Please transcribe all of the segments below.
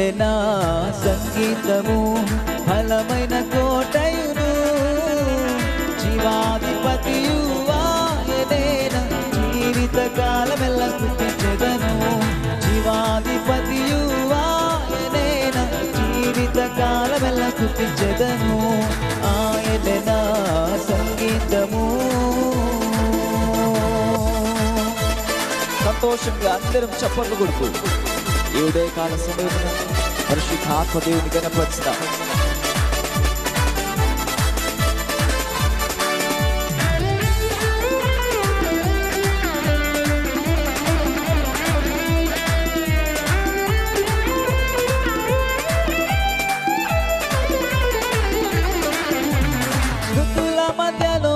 నా సంగీతము ఫలమైన కోటయును. జీవాధిపతియు ఆయనేన జీవిత కాలమెల్ల స్థుతించెదను జీవాధిపతియు ఆయనేన జీవిత కాలమెల్ల స్థుతించెదను ఆయననా సంగీతము. సంతోషంగా అందరం చప్పట్లు కొడుకు ఈ ఉదయకాల సమయమున పరిశుద్ధాత్మ దేవుని కనపరుస్తాం ఋతుల మధ్యలో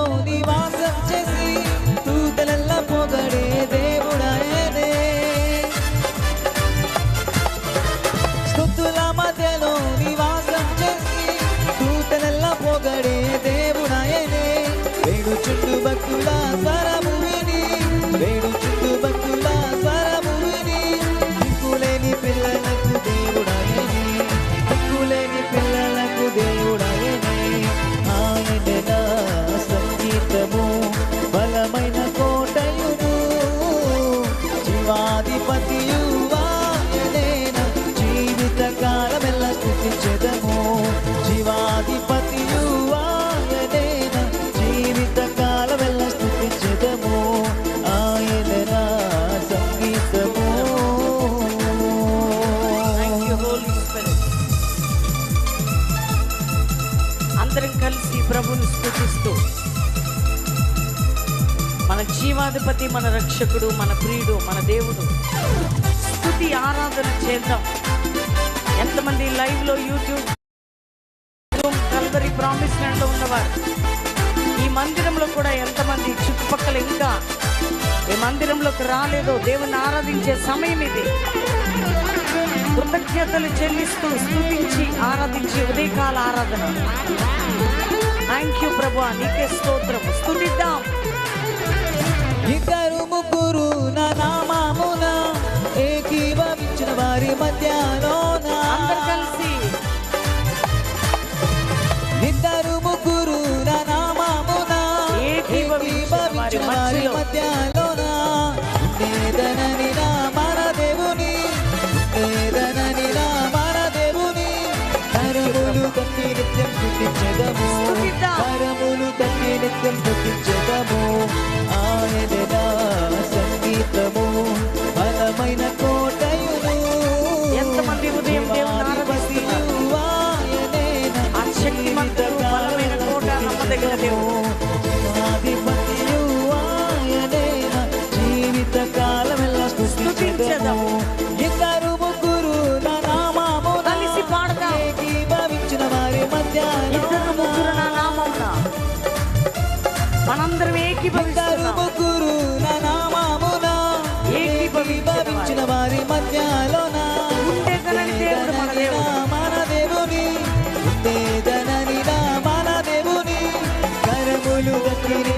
వేడు చుట్టు భక్తుల జీవాధిపతి మన రక్షకుడు మన ప్రియుడు మన దేవుడు. స్థుతి ఆరాధన చేద్దాం. ఎంతమంది లైవ్లో యూట్యూబ్ కల్వరి ప్రామిస్ ల్యాండ్ ఉన్నవారు? ఈ మందిరంలో కూడా ఎంతమంది చుట్టుపక్కల ఇంకా ఈ మందిరంలోకి రాలేదో దేవుని ఆరాధించే సమయం ఇది. కృతజ్ఞతలు చెల్లిస్తూ స్థుతించి ఆరాధించి ఉదయకాల ఆరాధన. థ్యాంక్ యూ ప్రభు. నీకే స్తోత్రం. స్థుతిద్దాం. ఇద్దరు ముగ్గురు నా నామమున ఏకీభవించిన వారి మధ్యలోన. కలిసి. ఇద్దరు ముగ్గురు నా నామమున ఏకీభవించిన వారి. మధ్యలోన. ఉండేదనని నా మన దేవుని ఉండేదనని నా మన దేవుని కరములు తట్టి నిత్యం స్థుతించెదము. కరములు తట్టి నిత్యం స్థుతించెదము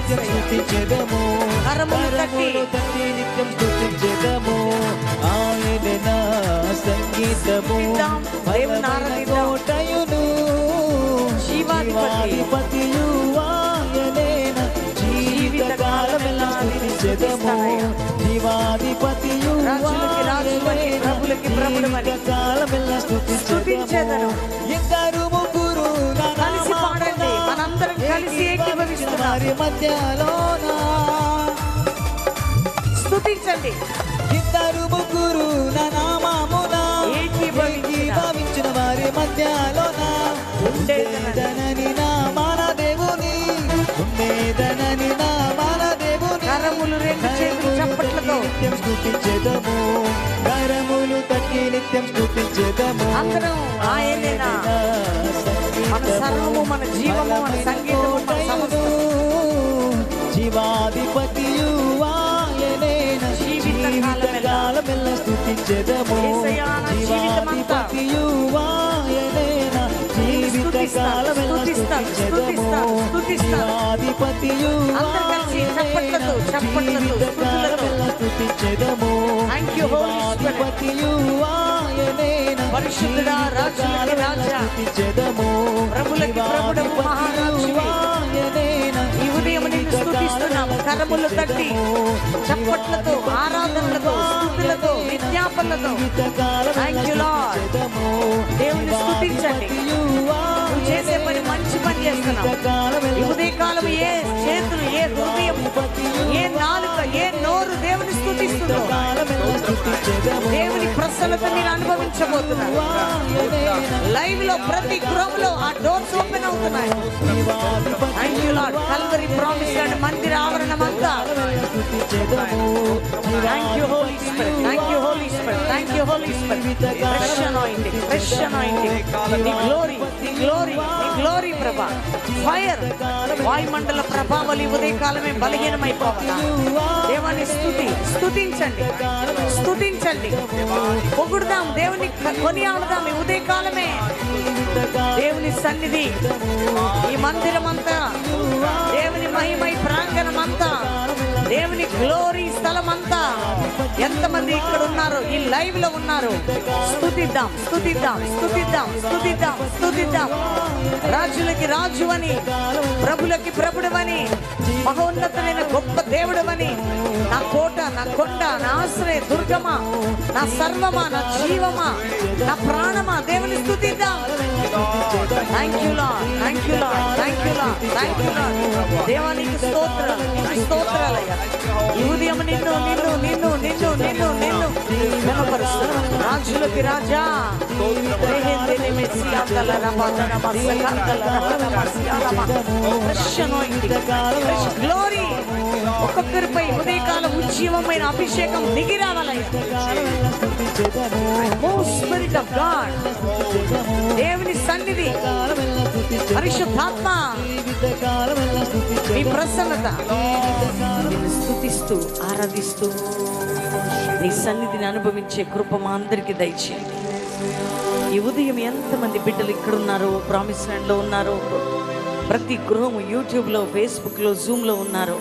స్థుతించెదము కరములు తట్టి. నిత్యం స్థుతించెదము ఆయన నా సంగీతము. కోటయును. జీవాధిపతియు ఆయనేన జీవిత కాలమెల్లా స్థుతించెదము. జీవాధిపతియు రాజులకి రాజువని, ప్రభులకి. జీవిత కాలమెల్లా స్తుతించెదను. ఇద్దరు ముగ్గురు నా కలిసి పాడండి. మనందరం కలిసి మధ్యలోన స్తుతించండి ఇద్దరు ముగ్గురు నా నామమున స్థుతించెదము కరములు తట్టి నిత్యం స్థుతించెదము అందరం ఆయనేనా? మన సర్వము, మన జీవము, మన సంగీతము, మన సమస్తము. జీవాధిపతియు ఆయనేన జీవిత కాలమెల్ల. కాలమెల్ల స్థుతించెదము జీవాధిపతియు ఆయనేన స్తుతిస్తాను, స్తుతిస్తాను. స్తుతిస్తాను. జీవాధిపతియు అందరూ కలిసి చప్పట్లతో, చప్పట్లతో. Thank you, Holy Spirit. జీవాధిపతియు ఆయనే పరిశుద్ధుడా, రాజులకి రాజా. స్తుతించెదము. ప్రభులకి ప్రభుడవు, మహారాజువి. స్తుతిస్తున్నాము కరములు తట్టి చప్పట్లతో ఆరాధనలతో స్థుతులతో విజ్ఞాపనలతో. దేవుని స్తుతించండి. నువ్వు చేసే పని ఉదయకాలం ఏ చేతులు ఏ హృదయం ఏ నాలుక ఏ నోరు దేవుని స్తుతిస్తుందో దేవుని ప్రసన్నత మీరు అనుభవించబోతున్నారు లైవ్లో ప్రతి గృహంలో ఆ డోర్స్ ఓపెన్ అవుతున్నాయి. థ్యాంక్ కల్వరి ప్రామిస్ అండ్ మందిర thank you holy spirit thank you holy spirit thank you holy spirit fresh anointing fresh anointing the glory the glory నీ గ్లోరీ ప్రభా ఫైర్ వాయుమండల ప్రభావాలు ఈ ఉదయకాలమే బలహీనమైపోతున్నా దేవాన్ని స్తుతి స్థుతించండి స్తుతించండి. పొగుడుదాం దేవుని కొనియాడదాం ఈ ఉదయకాలమే. దేవుని సన్నిధి ఈ మందిరం అంతా గ్లోరీ స్థలం అంతా ఎంతమంది ఇక్కడ ఉన్నారు ఈ లైవ్లో ఉన్నారు. స్థుతిద్దాం స్థుతిద్దాం స్థుతిద్దాం స్థుతిద్దాం స్థుతిద్దాం రాజులకి రాజు అని ప్రభులకి ప్రభుడవని మహోన్నతమైన గొప్ప దేవుడమని నా కోట నా కొండ నా ఆశ్రయ దుర్గమా నా సర్వమా నా జీవమా నా ప్రాణమా దేవుని స్తుతిద్దాం thank you Lord thank you Lord thank you Lord thank you Lord దేవానికి స్తోత్రాలు స్తోత్రాలయ్యా. ఈ ఉదయం నిన్ను నిన్ను నిన్ను నిన్ను నిన్ను నిన్ను వెనపరుస్తున్నాను రాజులకి రాజా. రేహేంద్రిని ఒక్కొక్కరిపై ఉదయకాలం ఉజ్జీవమైన అభిషేకం దిగి రావాలయ్యా Move spirit of దేవుని సన్నిధి. పరిశుద్ధాత్మ. మీ ప్రసన్నత. స్థుతిస్తూ ఆరాధిస్తూ నీ సన్నిధిని అనుభవించే కృప మా అందరికి దయచేయండి. ఈ ఉదయం ఎంతమంది బిడ్డలు ఇక్కడ ఉన్నారో ప్రామిస్ ల్యాండ్లో ఉన్నారో ప్రతి గృహము యూట్యూబ్లో ఫేస్బుక్లో జూమ్లో ఉన్నారో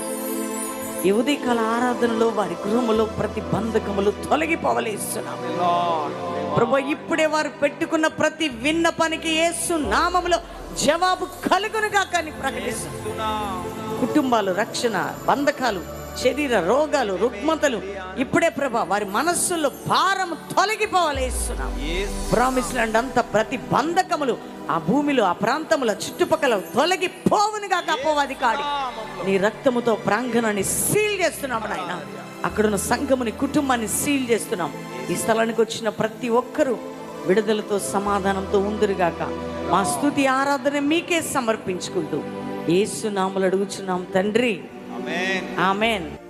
ఈ ఉదయకాల ఆరాధనలో వారి గృహములో ప్రతి బంధకములు తొలగిపోవలేస్తున్నాము ప్రభు ఇప్పుడే వారు పెట్టుకున్న ప్రతి విన్న పనికి యేసు నామములో జవాబు కలుగునుగా కానీ ప్రకటిస్తున్నా కుటుంబాలు రక్షణ బంధకాలు శరీర రోగాలు రుగ్మతలు ఇప్పుడే ప్రభా వారి మనస్సుల్లో భారం తొలగిపోవలేస్తున్నాం ప్రామిస్ ల్యాండ్ అంతా ప్రతి బంధకములు ఆ భూమిలో ఆ ప్రాంతముల చుట్టుపక్కల తొలగిపోవునుగా అపోవాది కాడి. నీ రక్తముతో ప్రాంగణాన్ని సీల్ చేస్తున్నాము నాయన. అక్కడున్న సంఘముని కుటుంబాన్ని సీల్ చేస్తున్నాం. ఈ స్థలానికి వచ్చిన ప్రతి ఒక్కరూ విడుదలతో సమాధానంతో ఉందిరుగాక. మా స్తుతి ఆరాధన మీకే సమర్పించుకుంటూ ఏసునాములు అడుగుచున్నాం తండ్రి. Amen. Amen.